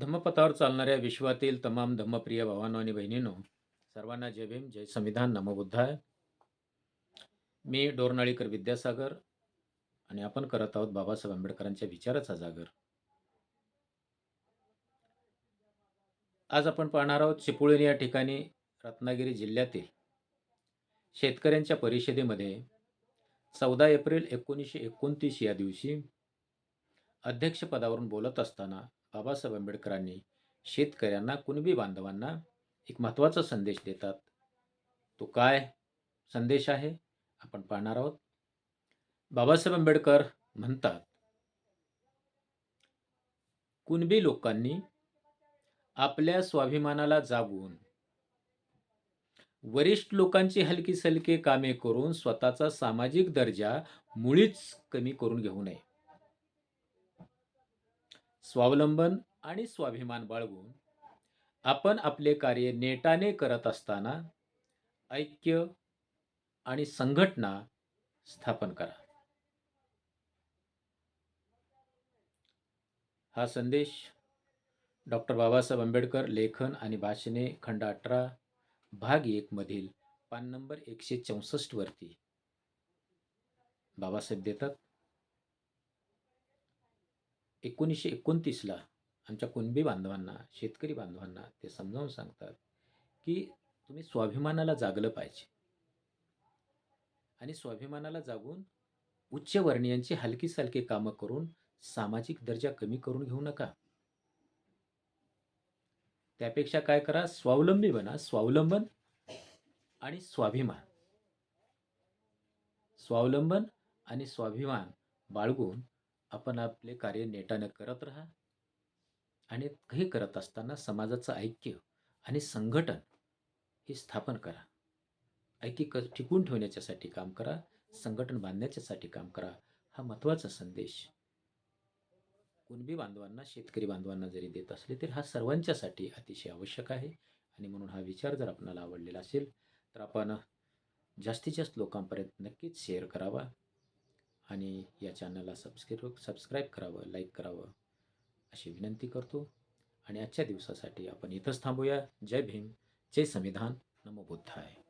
धम्मपथावर चालणाऱ्या विश्वातील तमाम धम्मप्रिय भावानो आणि बहिणींनो सर्वांना जय भीम जय संविधान नमबुद्धाय मी डोरनाळीकर विद्यासागर आणि आपण करत आहोत बाबासाहेब आंबेडकरांच्या विचाराचा जागर. आज आपण पाहणार आहोत चिपळूण या ठिकाणी रत्नागिरी जिल्ह्यातील शेतकऱ्यांच्या परिषदेमध्ये चौदा एप्रिल एकोणीसशे एकोणतीस या दिवशी अध्यक्षपदावरून बोलत असताना बाबासाहेब आंबेडकरांनी शेतकऱ्यांना कुणबी बांधवांना एक महत्त्वाचा संदेश देतात. तो काय संदेश आहे? आपण पाहणार आहोत. बाबासाहेब आंबेडकर म्हणतात कुणबी लोकांनी आपल्या स्वाभिमानाला जागून वरिष्ठ लोकांची हलकी सलके कामे करून स्वतःचा सामाजिक दर्जा मुळीच कमी करून घेऊ नये. स्वावलंबन आणि स्वाभिमान बाळगून आपण आपले कार्य नेटाने करत असताना ऐक्य आणि संघटना स्थापन करा. हा संदेश डॉक्टर बाबासाहेब आंबेडकर लेखन आणि भाषणे खंड अठरा भाग एक मधील पान नंबर एकशे चौसष्ट वरती बाबासाहेब देतात. एकोणीसशे एकोणतीसला आमच्या कुणबी बांधवांना शेतकरी बांधवांना ते समजावून सांगतात की तुम्ही स्वाभिमानाला जागलं पाहिजे. आणि स्वाभिमानाला जागून उच्चवर्णीयांची हलकी सलकी कामं करून सामाजिक दर्जा कमी करून घेऊ नका. त्यापेक्षा काय करा स्वावलंबी बना स्वावलंबन आणि स्वाभिमान. स्वावलंबन आणि स्वाभिमान बाळगून आपण आपले कार्य नेटाने करत राहा आणि हे करत असताना समाजाचं ऐक्य आणि संघटन हे स्थापन करा. ऐक्य क टिकून ठेवण्याच्यासाठी काम करा संघटन बांधण्याच्यासाठी काम करा हा महत्त्वाचा संदेश. कुणबी बांधवांना शेतकरी बांधवांना जरी देत असले तरी हा सर्वांच्यासाठी अतिशय आवश्यक आहे आणि म्हणून हा विचार जर आपणाला आवडलेला असेल तर आपण जास्तीत जास्त लोकांपर्यंत नक्कीच शेअर करावा. आणि या चॅनलला सबस्क्राईब सबस्क्राईब करावं लाईक करावं अशी विनंती करतो. आणि आजच्या दिवसासाठी आपण इथंच थांबूया. जय भीम. जय संविधान. नमो बुद्धाय.